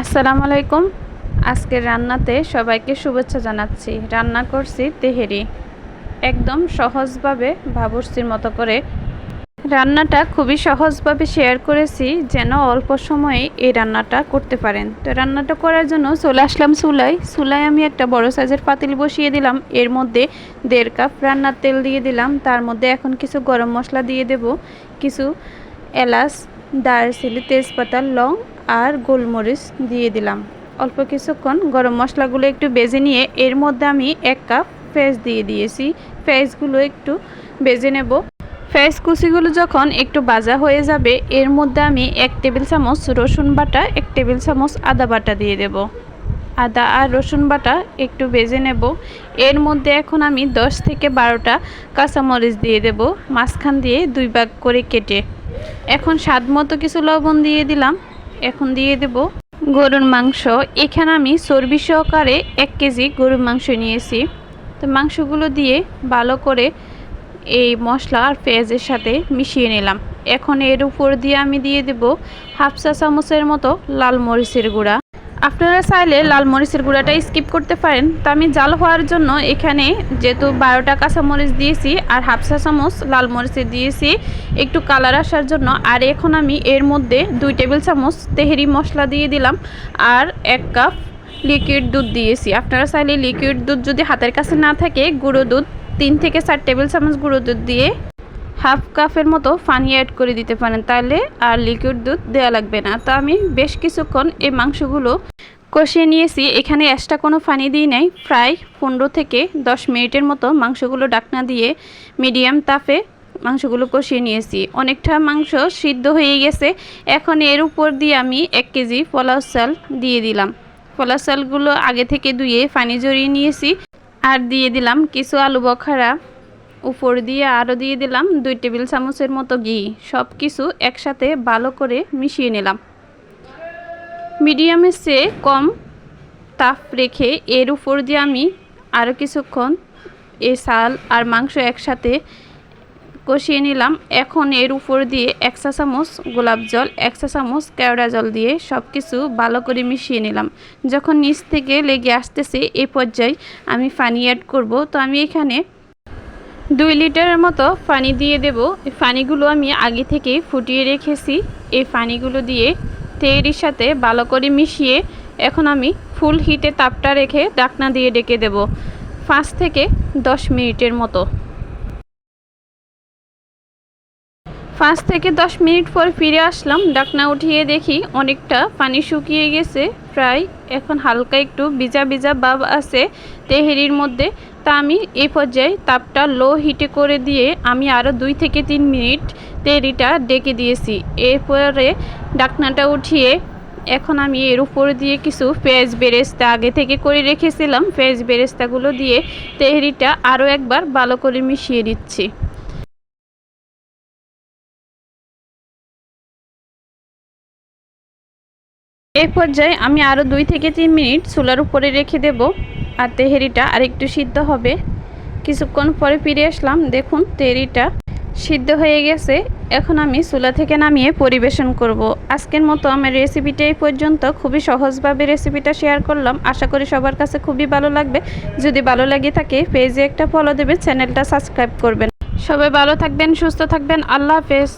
আসসালামু আলাইকুম। আজকের রান্নাতে সবাইকে শুভেচ্ছা জানাচ্ছি। রান্না করছি তেহেরি। একদম সহজভাবে ভাবুর্চির মতো করে। রান্নাটা খুবই সহজভাবে শেয়ার করেছি, যেন অল্প সময়ে এই রান্নাটা করতে পারেন। তো রান্নাটা করার জন্য চলে আসলাম চুলায়। চুলায় আমি একটা বড় সাইজের পাতিল বসিয়ে দিলাম। এর মধ্যে দেড় কাপ রান্নার তেল দিয়ে দিলাম। তার মধ্যে এখন কিছু গরম মশলা দিয়ে দেব। কিছু এলাচ, দারচিনি, তেজপাতা, লং আর গোলমরিচ দিয়ে দিলাম। অল্প কিছুক্ষণ গরম মশলাগুলো একটু বেজে নিয়ে এর মধ্যে আমি এক কাপ পেঁয়াজ দিয়ে দিয়েছি। পেঁয়াজগুলো একটু বেজে নেব। পেঁয়াজ কুচিগুলো যখন একটু ভাজা হয়ে যাবে, এর মধ্যে আমি এক টেবিল চামচ রসুন বাটা, এক টেবিল চামচ আদা বাটা দিয়ে দেব। আদা আর রসুন বাটা একটু বেজে নেব। এর মধ্যে এখন আমি 10 থেকে বারোটা কাঁচামরিচ দিয়ে দেব, মাঝখান দিয়ে দুই ভাগ করে কেটে। এখন স্বাদ মতো কিছু লবণ দিয়ে দিলাম। এখন দিয়ে দেব গরুর মাংস। এখানে আমি চর্বি সহকারে এক কেজি গরুর মাংস নিয়েছি। তো মাংসগুলো দিয়ে ভালো করে এই মশলা আর পেঁয়াজের সাথে মিশিয়ে নিলাম। এখন এর উপর দিয়ে আমি দিয়ে দেব হাফ চা চামচের মতো লাল মরিচের গুঁড়া। আপনারা চাইলে লাল মরিচের গুঁড়াটা স্কিপ করতে পারেন। তো আমি জাল হওয়ার জন্য এখানে যেহেতু বারোটা কাঁচামরিচ দিয়েছি আর হাফ চা চামচ লাল মরিচের দিয়েছি একটু কালার আসার জন্য। আর এখন আমি এর মধ্যে দুই টেবিল চামচ তেহেরি মশলা দিয়ে দিলাম আর এক কাপ লিকুইড দুধ দিয়েছি। আপনারা চাইলে লিকুইড দুধ যদি হাতের কাছে না থাকে, গুঁড়ো দুধ, তিন থেকে চার টেবিল চামচ গুঁড়ো দুধ দিয়ে হাফ কাপের মতো পানি অ্যাড করে দিতে পারেন। তাহলে আর লিকুইড দুধ দেওয়া লাগবে না। তো আমি বেশ কিছুক্ষণ এই মাংসগুলো কষিয়ে নিয়েছি। এখানে এক্সট্রা কোনো পানি দিই নাই। প্রায় পনেরো থেকে দশ মিনিটের মতো মাংসগুলো ডাকনা দিয়ে মিডিয়াম তাপে মাংসগুলো কষিয়ে নিয়েছি। অনেকটা মাংস সিদ্ধ হয়ে গেছে। এখন এর উপর দিয়ে আমি এক কেজি পোলাও চাল দিয়ে দিলাম। পোলাও চালগুলো আগে থেকে ধুয়ে পানি জড়িয়ে নিয়েছি। আর দিয়ে দিলাম কিছু আলু বখারা। উপর দিয়ে আরও দিয়ে দিলাম দুই টেবিল চামচের মতো ঘি। সব কিছু একসাথে ভালো করে মিশিয়ে নিলাম। মিডিয়ামের চেয়ে কম তাপ রেখে এর উপর দিয়ে আমি আরও কিছুক্ষণ এ চাল আর মাংস একসাথে কষিয়ে নিলাম। এখন এর উপর দিয়ে এক চা চামচ গোলাপ জল, এক চা চামচ কেওড়া জল দিয়ে সব কিছু ভালো করে মিশিয়ে নিলাম। যখন নিচ থেকে লেগে আসতেছে এই পর্যায়ে আমি পানি অ্যাড করব। তো আমি এখানে দুই লিটারের মতো পানি দিয়ে দেব। এই পানিগুলো আমি আগে থেকে ফুটিয়ে রেখেছি। এই পানিগুলো দিয়ে তেলের সাথে ভালো করে মিশিয়ে এখন আমি ফুল হিটে তাপটা রেখে ডাকনা দিয়ে ডেকে দেব। পাঁচ থেকে দশ মিনিটের মতো। পাঁচ থেকে দশ মিনিট পর ফিরে আসলাম। ডাকনা উঠিয়ে দেখি অনেকটা পানি শুকিয়ে গেছে। প্রায় এখন হালকা একটু ভিজা ভিজা ভাব আছে, তেহেরির মধ্যে। তা আমি এই পর্যায়ে তাপটা লো হিটে করে দিয়ে আমি আরও দুই থেকে তিন মিনিট তেহরিটা ডেকে দিয়েছি। এরপরে ডাকনাটা উঠিয়ে এখন আমি এর উপরে দিয়ে কিছু পেঁয়াজ বেরেস্তা আগে থেকে করে রেখেছিলাম। পেঁয়াজ বেরেস্তাগুলো দিয়ে তেহরিটা আরও একবার ভালো করে মিশিয়ে দিচ্ছি এই পর্যায়ে আমি আরও দুই থেকে তিন মিনিট চুলার উপরে রেখে দেব আর তেহেরিটা আরেকটু সিদ্ধ হবে। কিছুক্ষণ পরে ফিরে আসলাম। দেখুন, তেহেরিটা সিদ্ধ হয়ে গেছে। এখন আমি চুলা থেকে নামিয়ে পরিবেশন করব। আজকের মতো আমার রেসিপিটা এই পর্যন্ত। খুবই সহজভাবে রেসিপিটা শেয়ার করলাম। আশা করি সবার কাছে খুবই ভালো লাগবে। যদি ভালো লাগে থাকে, পেজে একটা ফলো দেবে চ্যানেলটা সাবস্ক্রাইব করবেন। সবাই ভালো থাকবেন, সুস্থ থাকবেন। আল্লাহ হাফেজ।